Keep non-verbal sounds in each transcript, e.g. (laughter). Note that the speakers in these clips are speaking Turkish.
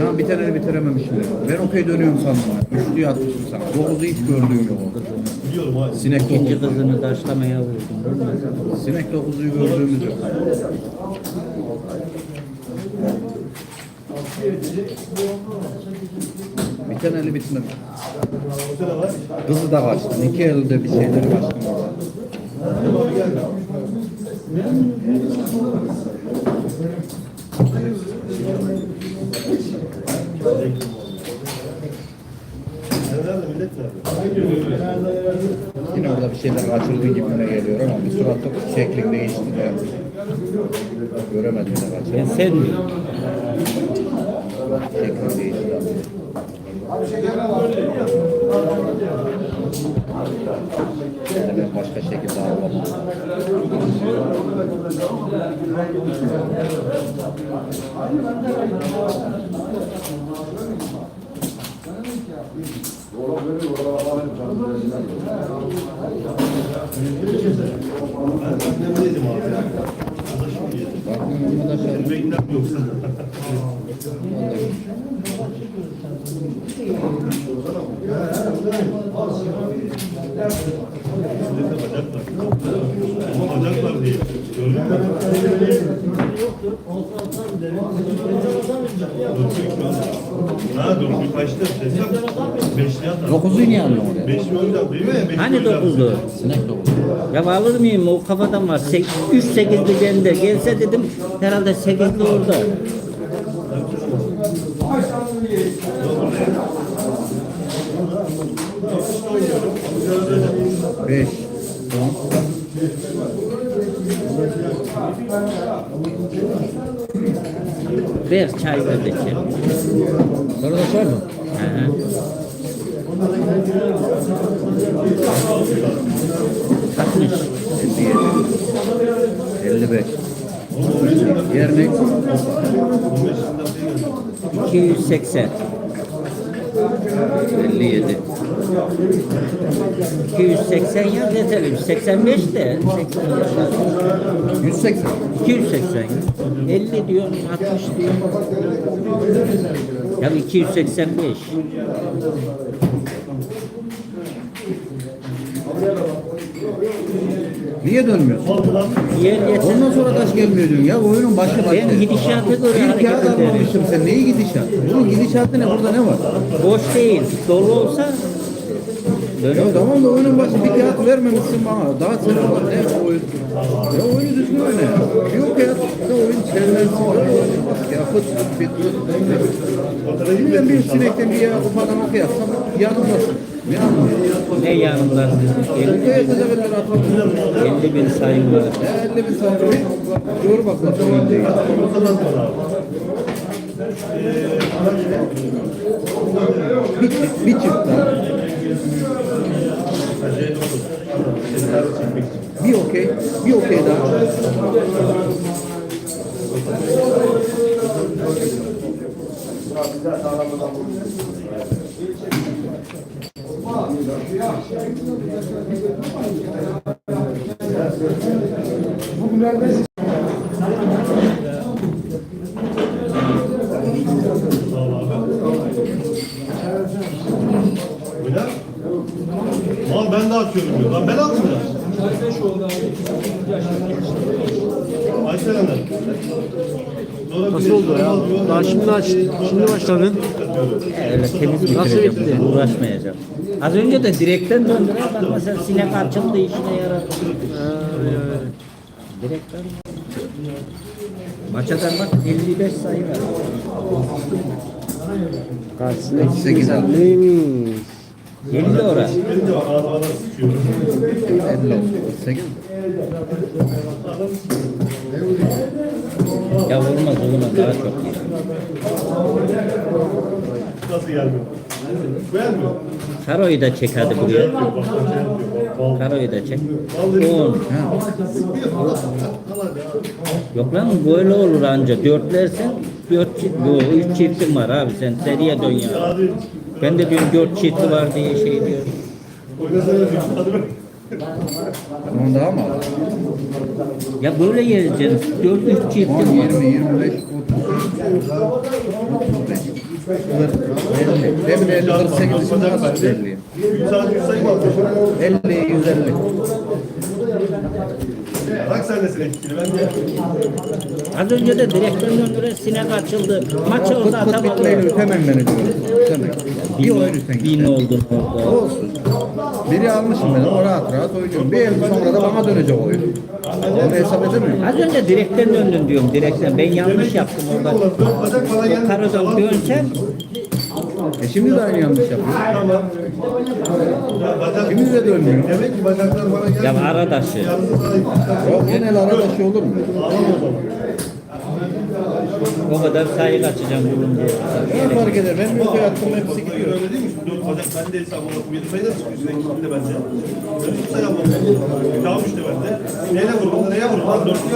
Ya bir tane bitirememişim. Ben okey dönüyorum sandım. Üçlüyü atmışım sana. Dokuzu hiç gördüğüm yok. Biliyorum abi. Sinek İkinci dokuzu. kızını taşlamaya vurdum. Sinek dokuzuyu gördüğümüz yok. Bir tane eli bitmedi. Var. Kızı da kaçtı. İki elde bir şeyleri kaçtı. Abi gel. Nerede millet nerede? Yine orada bir şeyler kaçırdığı gibime geliyor ama bir suratı şekli değişti de. Göremedim de kaçırdım. sen mi? Şekli değişti. Yani ben başka şekilde almam. Ben annemle yedim abi. Arkadaşım yedim. Bakın ama da şey. Yüreğinden yoksa. Sizde de bacak var. Ama bacak var diye. Gördün mü? Ha bir kaçtı. Beşli atar. Dokuzu niye alıyorsun oraya? Beşli oyuncu değil mi? Beşli Hani oyuncu dokuzdu? Sinek dokuzu. Ya alır mıyım o kafadan var. 3 8'li bende. Gelse dedim herhalde 8'li orada. Beş. On. Ver çay ver de içelim. Sonra da sor mu? Hı hı. Kaçmış? 57. 55. Yer ne? 280. 57. 280 yaz yeterli. 85 de. 180. 280 ya. 50 diyor, 60 diyor. Ya 285. Niye dönmüyorsun? Yer yeter. Ondan sonra taş gelmiyor diyorsun ya. Oyunun başı başı. Ben gidişata göre Bir hareket kağıt ederim. almamıştım sen. Neyi gidişat? Bunun gidişatı ne? Burada ne var? Boş değil. Dolu olsa Ya tamam da oyunun başı bir kağıt vermemişsin bana. Daha sen var. Ne oyun? Ya oyunu düzgün oyna. ya. Bir kağıt da oyun çevirmesi. Ya fıt fıt fit fıt. Şimdi bir sinekten bir yağ kupadan okey yapsam yanımdasın. Ne anlıyorsun? Ne yanımda? Bu 50, kıyafete de ben atamıyorum. 50 bin sayım var. Ya 50 bin sahibi. Doğru bak. Bir bir çift daha. Bir okey, bir okey daha. Oynar. Mal ben de atıyorum diyor. Lan ben atmıyorum. Nasıl oldu ya? Daha şimdi aç, şimdi başladın. Öyle temiz Nasıl bitireceğim. bitti? Uğraşmayacağım. Az önce de direkten döndüler. Bak mesela sinek açıldı işine yaradı. Direkten. Maçadan bak 55 sayı var. Karşısındaki 8 aldı. neymiş? 50 ora. Benim de ağzıma sıçıyor. 50 olsun. 8 Ya vurmaz vurmaz daha çok. Nasıl gelmiyor? Beğenmiyor. Karoyu da çek hadi buraya. Karoyu da çek. 10. Yok lan böyle olur anca. Dörtlersen dört çift, bu üç çiftin var abi sen seriye dön ya. Ben de diyorum dört çifti var diye şey diyorum. Tamam daha mı aldın? Ya böyle yiyeceğiz. 4 3 10, çiftim var. 20, 25, 30, 35, 40, 50. Demin 50, 48 için nasıl 150? Sadece yüz mı atıyorsun? 50, 150. Bak sen de sinek ikili ben de. Az önce de direktörün önüne sinek açıldı. Maç Fıt fıt bitmeyle atamadı. ütemem beni diyor. Ütemem. Bir oyun üten Bin oldun orada. Olsun. Biri almışım ben, o rahat rahat oynuyorum. Bir el sonra da bana dönecek oyun. Onu hesap edemiyorum. Az önce direkten döndün diyorum direkten. Ben yanlış yaptım orada. Karadan dönsen E şimdi de aynı yanlış yapıyor. Şimdi de dönmüyor. Demek ki bacaklar bana geldi. ya aradaşı. Yok genel arkadaşı olur mu? O kadar sayı kaçacağım bulunca. Ne fark eder? Ben ülke attım hepsi gidiyor. Öyle değil mi? Dört bacak bende hesabı olarak bir sayı da çıkıyor. Sinek ikili de bende. Ben hiç sayamam. Tamam işte bende. Neyle vurdun? Neye vurdun? Lan dört mi?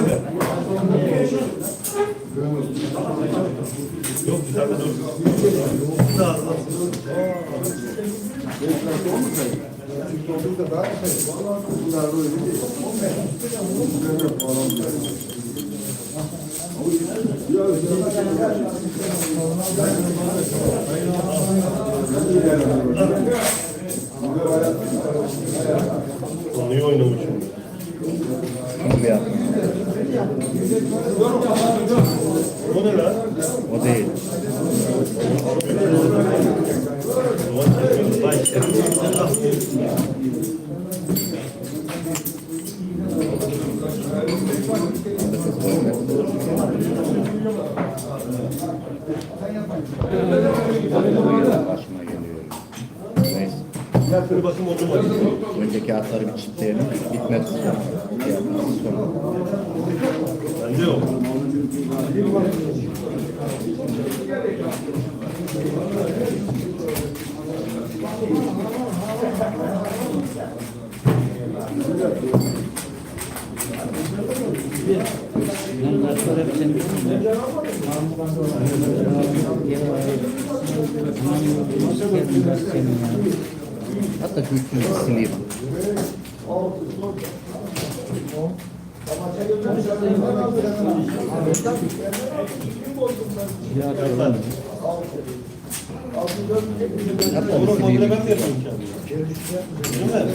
Yok bir tane dört. Bir daha az. Konuyu Yaptım. O ne lan? O değil. Başıma geliyor. Neyse. Önceki atları bir çiftleyelim. Bitmez. Şey yapmaz. Sonra. Bende yok. Ondan sonra bir sen Nasıl geldin ben senin ya? Hatta şu üçünü sileyim. Ya Allah'ım. Hatta Bunu kontrol ben. Değil mi?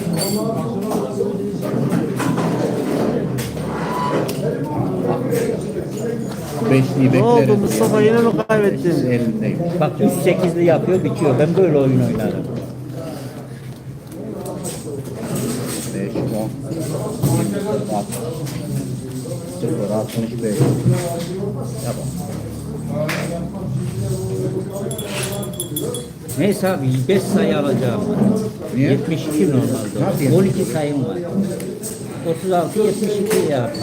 Beşliği Ne oldu bekleriz. Mustafa yine mi kaybettin? Elindeyim. Bak 3-8'li yapıyor bitiyor. Ben böyle oyun oynarım. 0, 65. Yapalım. Neyse abi 5 sayı alacağım. Niye? 72 Nasıl normalde. yani? 12 sayım var. 36 72 yaptı.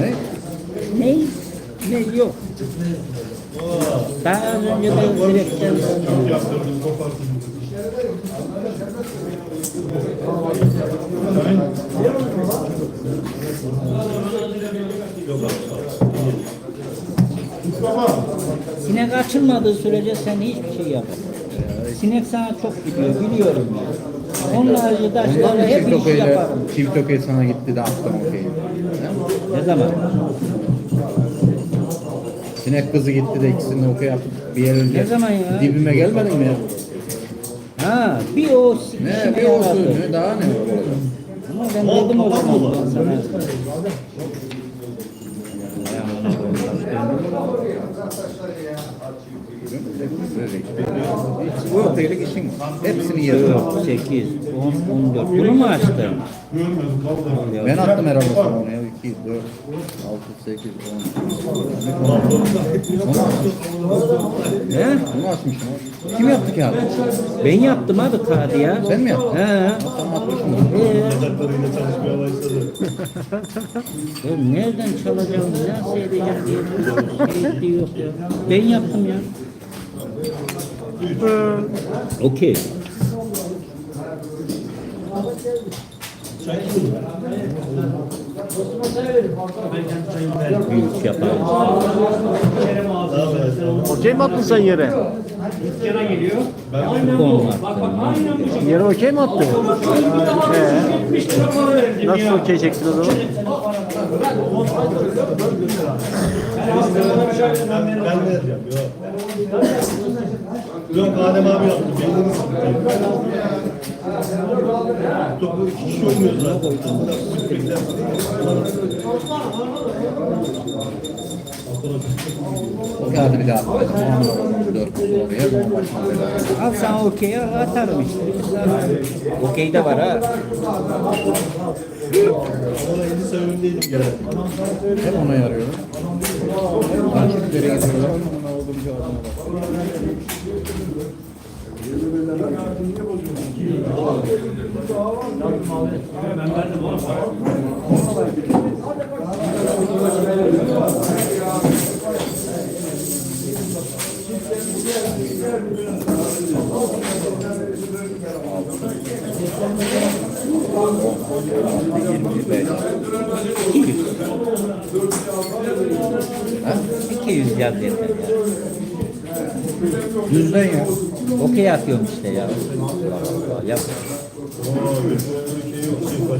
Ne? Ne? Ne yok. Daha az önce ben direkten Sinek açılmadığı sürece sen hiçbir şey yapamazsın. Sinek sana çok gidiyor biliyorum ya. Onun harici taşlarla hep Çift iş okeyle, yaparım. çift okey sana gitti de attım okey. Ne zaman? Sinek kızı gitti de ikisini okey yaptık. Bir yer önce. Ne zaman ya? Dibime gelmedin mi ya? Ha bir o Ne bir olsun ne daha ne ben dedim o zaman bu okeylik işin. Hepsini yedim. 4, 8, 10, 14. Bunu mu açtın? Ben attım herhalde sana onu ya. 2, 4, 6, 8, 10. He? Bunu açmışım. Kim yaptı ki abi? Ben yaptım abi kağıdı ya. Sen mi yaptın? He. Ee, ben nereden çalacağım, nasıl edeceğim diye bir şey yok ya. Ben yaptım ya. Okey. Büyük yaparız. Okey mi attın sen yere? Olmaz. Yere okey mi attın? Ee, nasıl okey çektin o zaman? Ben, de. Yok. Adem abi yaptı. Sıktı. Topu iki kişi oynuyoruz. O kağıdı bir daha. Dört oraya. Al sana okey atarım işte. Okey de var ha. Ona 50 sevimdeydim gene. Hep ona yarıyor. Takipleri getiriyorlar. Ona olduğunca adama bak. Ha? 200 yaz yeter ya. Yüzden ya. Okey atıyorum işte ya. Yap.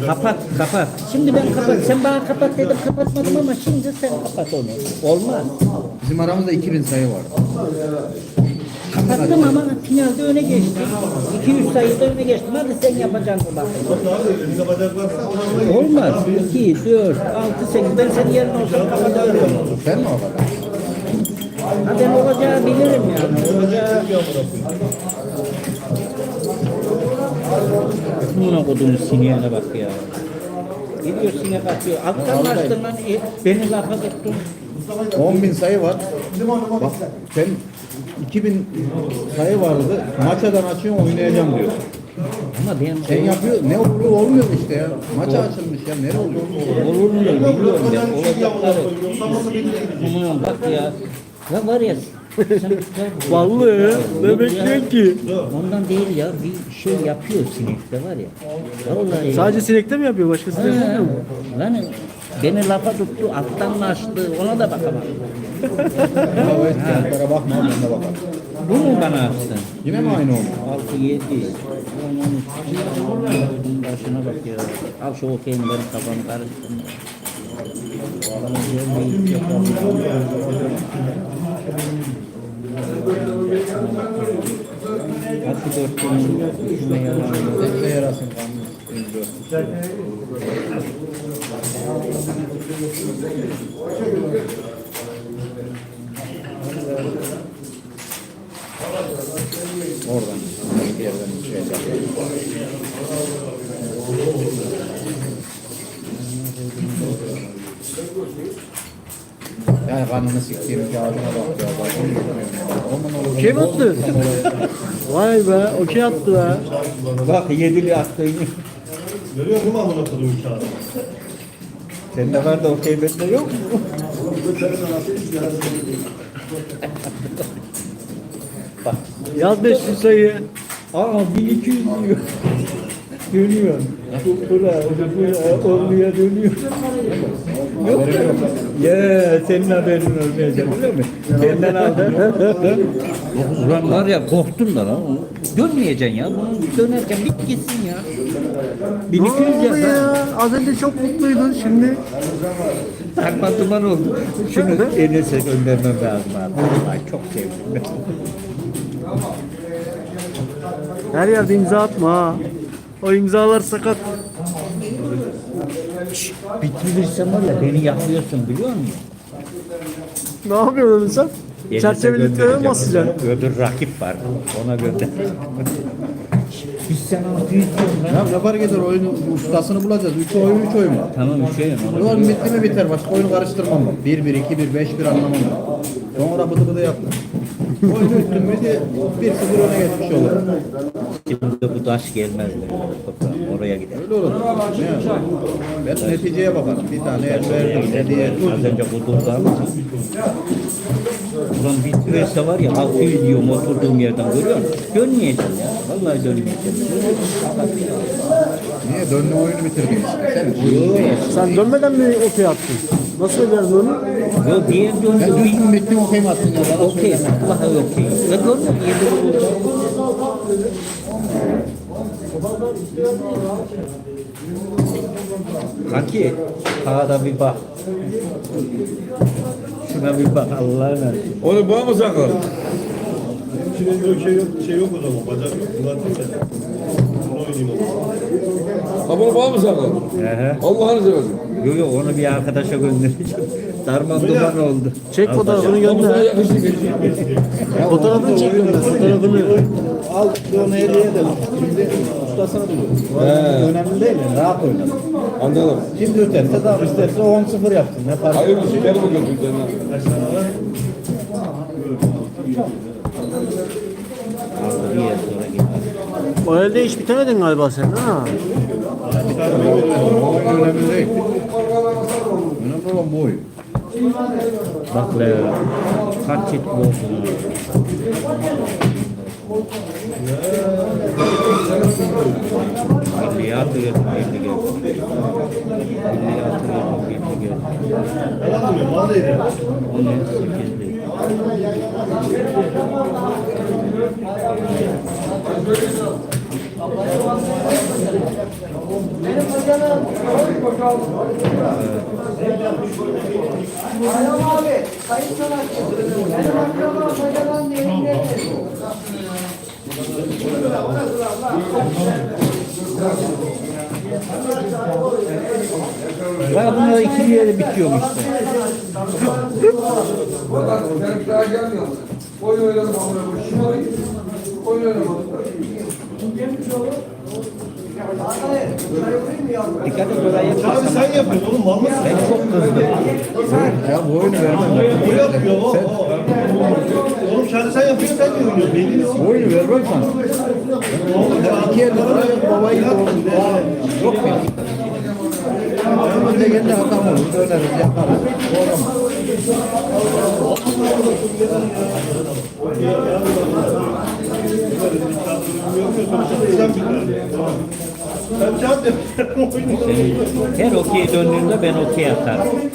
Kapat, kapat. Şimdi ben kapat. Sen bana kapat dedim kapatmadım ama şimdi sen kapat onu. Olmaz. Bizim aramızda 2000 sayı var. Kapattım ama finalde öne geçtim. 200 sayıda öne geçtim. Hadi sen yapacaksın ona Olmaz. 2, 4, 6, 8. Ben senin yerine olsam kapatırım. Sen mi o kadar? Ha ben olacağı bilirim yani. Olacağı... Buna koduğumuz sineğine bak ya. Gidiyor sinek atıyor. Alttan mı açtın lan? E, beni lafa tuttun. 10 bin sayı var. Bak sen 2000 sayı vardı. Maçadan açıyorsun oynayacağım diyor. Ama ben Sen yapıyor ne oluyor olmuyor işte ya. Maça açılmış ya ne oluyor? olur mu biliyorum ben. Olacakları. Aman bak ya. Ya var ya. sen- (laughs) Vallahi ne bekliyorsun ki? Ondan değil ya. Bir şey yapıyor sinekte var ya. Vallahi ya. Sadece sinekte mi yapıyor? Başkası da yapmıyor mu? Lan beni lafa tuttu, alttan mı açtı, ona da bakamam. Ya o etkinliklere bakma ben de bakarım. Bu mu bana açtın? Yine mi aynı oldu? 6, 7, 10, 13, Bunun başına bak ya. Al şu okeyim benim kafamı karıştırma. Bana gelmeyi yapalım. Hadi dört gün üstüme yalan. Hep de yarasın kanlı. Oradan bir yerden bir şey Yani kanını siktiğim kağıdına bak ya. Onu. Okey mi attı? Vay be okey attı be. Bak yedili attığını. Görüyor musun amına koduğum kağıdı? Sende var da okey bende yok mu? Bak. Yaz 500 sayı. Aa 1200 diyor. Dönüyor. Bu bura, bura, oraya dönüyor. Yok ya senin haberin olmayacak öyle mi? Benden aldın. Ulan var ya korktun da lan. Dönmeyeceksin ya. Bunu dönerken bit gitsin ya. Ne 1200 oldu ya. ya? Az önce çok mutluydun şimdi. Takma duman oldu. Şunu Enes'e göndermem lazım abi. Ay çok sevdim. Her yerde imza atma ha. O imzalar sakat. Bitirirsen var ya beni yakıyorsun biliyor musun? Ne yapıyorsun oğlum sen? Enes'e Çerçeve litreye mi göndereceğim. basacaksın? Öbür rakip var. Ona gönder. Biz büyütüyorsun lan. Ya ne fark eder oyunu ustasını bulacağız. 3 oyun 3 oyun var. Tamam bir şey onu. Oyun bitti mi biter. Başka oyunu karıştırmam bak. 1 1 2 1 5 1 anlamam ben. Sonra bıdı bıdı yaptım. Üstün müydü 1 0 öne geçmiş olur. Şimdi bu taş gelmez. Toprağım, Oraya gider. Öyle olur. Ne? Ben neticeye bakarım. Bir tane el verdim. Hediye. Az önce kudurdu ama. Ulan bitirirse var ya halkı diyorum oturduğum yerden görüyor musun? Dönmeyeceğim ya. Vallahi dönmeyeceğim. Niye dönme oyunu bitirdin işte. Sen dönmeden mi okey attın? Nasıl becerdin onu? Yok diğer Sen döndü. düzgün bittin okey mi attın ya? Bana Okey. Vallahi okey. Ve gördün mü? Yedi vurdu. Kaki. Kağıda bir bak. Şuna bir bak Allah'ına. Onu bana mı? İçinde böyle şey yok, şey yok o zaman. Bacak yok. O zaman. Ha bunu bana mı? Ehe. Allah'ını seversen. Yok yok onu bir arkadaşa göndereceğim. Darman duman oldu. Çek fotoğrafını gönder. geçti. Fotoğrafını çek gönder. Fotoğrafını. Al onu hediye edelim. Şimdi ustasını buluyor. Önemli değil yani. Rahat oynar. Anladım. Şimdi öterse tamam isterse 10-0 yapsın. Ne fark Hayır olsun. Yer sonra gitti. O elde hiç bitemedin galiba sen ha? Önemli değil. Önemli olan bu oyun. Bak le. Kaç bu olsun. Milliyatı geldi, geldi, geldi. Milliyatı geldi, geldi, geldi. Yalan mı? Vallahi de. On sekizli. Ya bunlar iki yere bitiyormuş işte. Benim daha gelmiyor. Oyun oynadım amına koyayım. Oyun oynamadım. Dikkat et oraya. Abi sen yapıyorsun oğlum. Mal mısın? Ben çok kızdım. Ya bu oyunu vermem. O yapıyor o. o. Oğlum şahane sen yapıyorsun sen de oynuyorsun. Belli misin? Bu oyunu vermem sana. Ya iki elde bana babayı doğurdum. Yok ya. Biz de kendi hatam olur. Döneriz yaparız. Sen Sen yap. Oynuyorsun. Her okey döndüğünde ben okey atarım.